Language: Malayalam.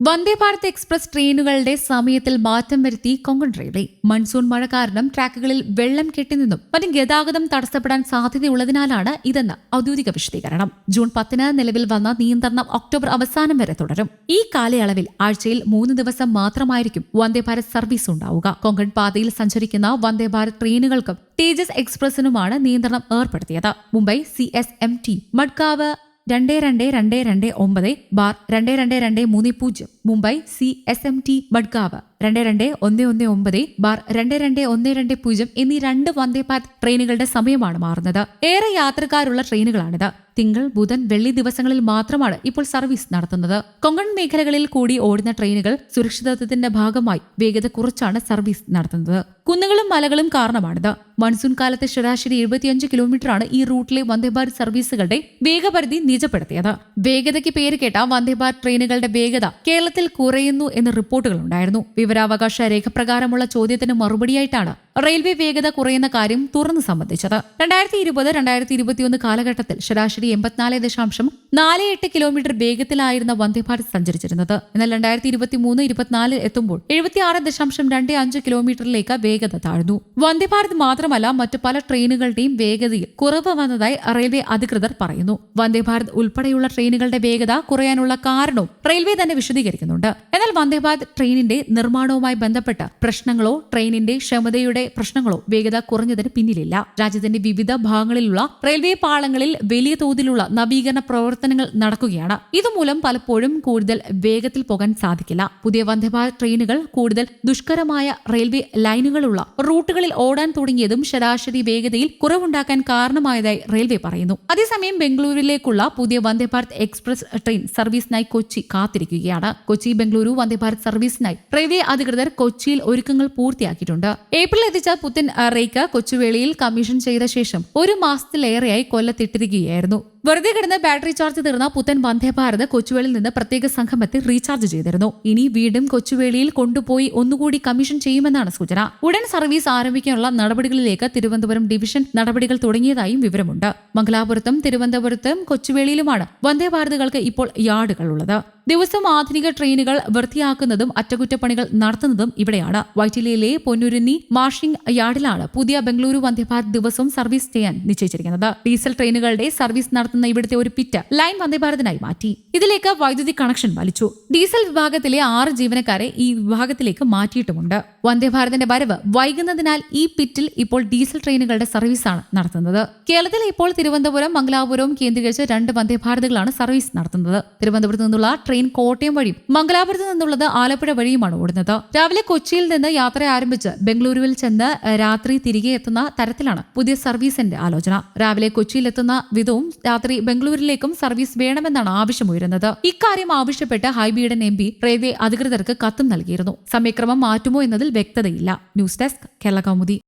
വന്ദേ ഭാരത് എക്സ്പ്രസ് ട്രെയിനുകളുടെ സമയത്തിൽ മാറ്റം വരുത്തി കൊങ്കൺ റെയിൽവേ. മൺസൂൺ മഴ കാരണം ട്രാക്കുകളിൽ വെള്ളം കെട്ടിനിന്നും മറ്റും ഗതാഗതം തടസ്സപ്പെടാൻ സാധ്യതയുള്ളതിനാലാണ് ഇതെന്ന് ഔദ്യോഗിക വിശദീകരണം. ജൂൺ പത്തിന് നിലവിൽ വന്ന നിയന്ത്രണം ഒക്ടോബർ അവസാനം വരെ തുടരും. ഈ കാലയളവിൽ ആഴ്ചയിൽ മൂന്ന് ദിവസം മാത്രമായിരിക്കും വന്ദേ ഭാരത് സർവീസ് ഉണ്ടാവുക. കൊങ്കൺ പാതയിൽ സഞ്ചരിക്കുന്ന വന്ദേ ഭാരത് ട്രെയിനുകൾക്കും തേജസ് എക്സ്പ്രസിനുമാണ് നിയന്ത്രണം ഏർപ്പെടുത്തിയത്. Mumbai C S M T Madgaon രണ്ട് രണ്ട് രണ്ട് രണ്ട് ഒമ്പത് ബാർ രണ്ട് രണ്ട് രണ്ട് മൂന്ന് പൂജ്യം Mumbai C S M T Badgaon രണ്ട് രണ്ട് ഒന്ന് ഒന്ന് ഒമ്പത് ബാർ രണ്ട് രണ്ട് ഒന്ന് രണ്ട് പൂജ്യം എന്നീ രണ്ട് വന്ദേ ഭാരത് ട്രെയിനുകളുടെ സമയമാണ് മാറുന്നത്. ഏറെ യാത്രക്കാരുള്ള ട്രെയിനുകളാണിത്. തിങ്കൾ ബുധൻ വെള്ളി ദിവസങ്ങളിൽ മാത്രമാണ് ഇപ്പോൾ സർവീസ് നടത്തുന്നത്. കൊങ്കൺ മേഖലകളിൽ കൂടി ഓടുന്ന ട്രെയിനുകൾ സുരക്ഷിതത്വത്തിന്റെ ഭാഗമായി വേഗത കുറച്ചാണ് സർവീസ് നടത്തുന്നത്. കുന്നുകളും മലകളും കാരണമാണിത്. മൺസൂൺ കാലത്തെ ശരാശരി എഴുപത്തിയഞ്ച് കിലോമീറ്ററാണ് ഈ റൂട്ടിലെ വന്ദേഭാരത് സർവീസുകളുടെ വേഗപരിധി നിജപ്പെടുത്തിയത്. വേഗതയ്ക്ക് പേര് കേട്ട വന്ദേഭാരത് ട്രെയിനുകളുടെ വേഗത കേരളത്തിൽ കുറയുന്നു എന്ന റിപ്പോർട്ടുകൾ ഉണ്ടായിരുന്നു വിവരാവകാശ രേഖപ്രകാരമുള്ള ചോദ്യത്തിന് മറുപടിയായിട്ടാണ് റെയിൽവേ വേഗത കുറയുന്ന കാര്യം തുറന്നു സംബന്ധിച്ചത്. രണ്ടായിരത്തി ഇരുപത് രണ്ടായിരത്തി ഇരുപത്തിയൊന്ന് കാലഘട്ടത്തിൽ ശരാശരി എൺപത്തിനാല് ദശാംശം നാല് എട്ട് കിലോമീറ്റർ വേഗത്തിലായിരുന്ന വന്ദേഭാരത് സഞ്ചരിച്ചിരുന്നത്. എന്നാൽ രണ്ടായിരത്തി ഇരുപത്തി മൂന്ന് ഇരുപത്തിനാല് എത്തുമ്പോൾ എഴുപത്തിയാറ് ദശാംശം രണ്ട് അഞ്ച് കിലോമീറ്ററിലേക്ക് വേഗത താഴ്ന്നു. വന്ദേഭാരത് മാത്രമല്ല മറ്റു പല ട്രെയിനുകളുടെയും വേഗതയിൽ കുറവ് വന്നതായി റെയിൽവേ അധികൃതർ പറയുന്നു. വന്ദേഭാരത് ഉൾപ്പെടെയുള്ള ട്രെയിനുകളുടെ വേഗത കുറയാനുള്ള കാരണവും റെയിൽവേ തന്നെ വിശദീകരിക്കുന്നുണ്ട്. എന്നാൽ വന്ദേഭാരത് ട്രെയിനിന്റെ നിർമ്മാണവുമായി ബന്ധപ്പെട്ട പ്രശ്നങ്ങളോ ട്രെയിനിന്റെ ക്ഷമതയുടെ പ്രശ്നങ്ങളോ വേഗത കുറഞ്ഞതിന് പിന്നിലില്ല. രാജ്യത്തിന്റെ വിവിധ ഭാഗങ്ങളിലുള്ള റെയിൽവേ പാളങ്ങളിൽ വലിയ തോതിലുള്ള നവീകരണ പ്രവർത്തനങ്ങൾ നടക്കുകയാണ്. ഇതുമൂലം പലപ്പോഴും കൂടുതൽ വേഗത്തിൽ പോകാൻ സാധിക്കില്ല. പുതിയ വന്ദേഭാരത് ട്രെയിനുകൾ കൂടുതൽ ദുഷ്കരമായ റെയിൽവേ ലൈനുകളുള്ള റൂട്ടുകളിൽ ഓടാൻ തുടങ്ങിയതും ശരാശരി വേഗതയിൽ കുറവുണ്ടാക്കാൻ കാരണമായതായി റെയിൽവേ പറയുന്നു. അതേസമയം ബംഗളൂരുവിലേക്കുള്ള പുതിയ വന്ദേഭാരത് എക്സ്പ്രസ് ട്രെയിൻ സർവീസിനായി കൊച്ചി കാത്തിരിക്കുകയാണ്. കൊച്ചി ബംഗളൂരു വന്ദേഭാരത് സർവീസിനായി റെയിൽവേ അധികൃതർ കൊച്ചിയിൽ ഒരുക്കങ്ങൾ പൂർത്തിയാക്കിയിട്ടുണ്ട്. ഏപ്രിൽ എത്തിച്ച പുത്തൻ അറേക്ക കൊച്ചുവേളിയിൽ കമ്മീഷൻ ചെയ്ത ശേഷം ഒരു മാസത്തിലേറെയായി കൊല്ലത്തിട്ടിരിക്കുകയായിരുന്നു. വെറുതെ കിടന്ന ബാറ്ററി ചാർജ് തീർന്ന പുത്തൻ വന്ദേ ഭാരത് കൊച്ചുവേളിയിൽ നിന്ന് പ്രത്യേക സംഘം എത്തി റീചാർജ് ചെയ്തിരുന്നു. ഇനി വീണ്ടും കൊച്ചുവേളിയിൽ കൊണ്ടുപോയി ഒന്നുകൂടി കമ്മീഷൻ ചെയ്യുമെന്നാണ് സൂചന. ഉടൻ സർവീസ് ആരംഭിക്കാനുള്ള നടപടികളിലേക്ക് തിരുവനന്തപുരം ഡിവിഷൻ നടപടികൾ തുടങ്ങിയതായും വിവരമുണ്ട്. മംഗലാപുരത്തും തിരുവനന്തപുരത്തും കൊച്ചുവേളിയിലുമാണ് വന്ദേ ഭാരതുകൾക്ക് ഇപ്പോൾ യാർഡുകൾ ഉള്ളത് ദിവസം ആധുനിക ട്രെയിനുകൾ വൃത്തിയാക്കുന്നതും അറ്റകുറ്റപ്പണികൾ നടത്തുന്നതും ഇവിടെയാണ്. വൈറ്റിലയിലെ പൊന്നുരുന്നി മാർഷിംഗ് യാർഡിലാണ് പുതിയ ബംഗളൂരു വന്ദേഭാരത് ദിവസവും സർവീസ് ചെയ്യാൻ നിശ്ചയിച്ചിരിക്കുന്നത്. ഡീസൽ ട്രെയിനുകളുടെ സർവീസ് നടത്തുന്ന ഇവിടുത്തെ ഒരു പിറ്റ് ലൈൻ വന്ദേഭാരതിനായി മാറ്റി. ഇതിലേക്ക് വൈദ്യുതി കണക്ഷൻ വലിച്ചു. ഡീസൽ വിഭാഗത്തിലെ ആറ് ജീവനക്കാരെ ഈ വിഭാഗത്തിലേക്ക് മാറ്റിയിട്ടുമുണ്ട്. വന്ദേഭാരതിന്റെ വരവ് വൈകുന്നതിനാൽ ഈ പിറ്റിൽ ഇപ്പോൾ ഡീസൽ ട്രെയിനുകളുടെ സർവീസാണ് നടത്തുന്നത്. കേരളത്തിൽ ഇപ്പോൾ തിരുവനന്തപുരം മംഗലാപുരവും കേന്ദ്രീകരിച്ച് രണ്ട് വന്ദേഭാരതുകളാണ് സർവീസ് നടത്തുന്നത്. തിരുവനന്തപുരത്ത് നിന്നുള്ള ട്രെയിൻ കോട്ടയം വഴിയും മംഗലാപുരത്ത് നിന്നുള്ളത് ആലപ്പുഴ വഴിയുമാണ് ഓടുന്നത്. രാവിലെ കൊച്ചിയിൽ നിന്ന് യാത്ര ആരംഭിച്ച് ബംഗളൂരുവിൽ ചെന്ന് രാത്രി തിരികെ എത്തുന്ന തരത്തിലാണ് പുതിയ സർവീസിന്റെ ആലോചന. രാവിലെ കൊച്ചിയിൽ എത്തുന്ന വിധവും രാത്രി ബംഗളൂരിലേക്കും സർവീസ് വേണമെന്നാണ് ആവശ്യമുയരുന്നത്. ഇക്കാര്യം ആവശ്യപ്പെട്ട് ഹൈബിയുടെ എം പി റെയിൽവേ അധികൃതർക്ക് കത്തും നൽകിയിരുന്നു. സമയക്രമം മാറ്റുമോ എന്നതിൽ വ്യക്തതയില്ല. News desk Kerala Kaumudi.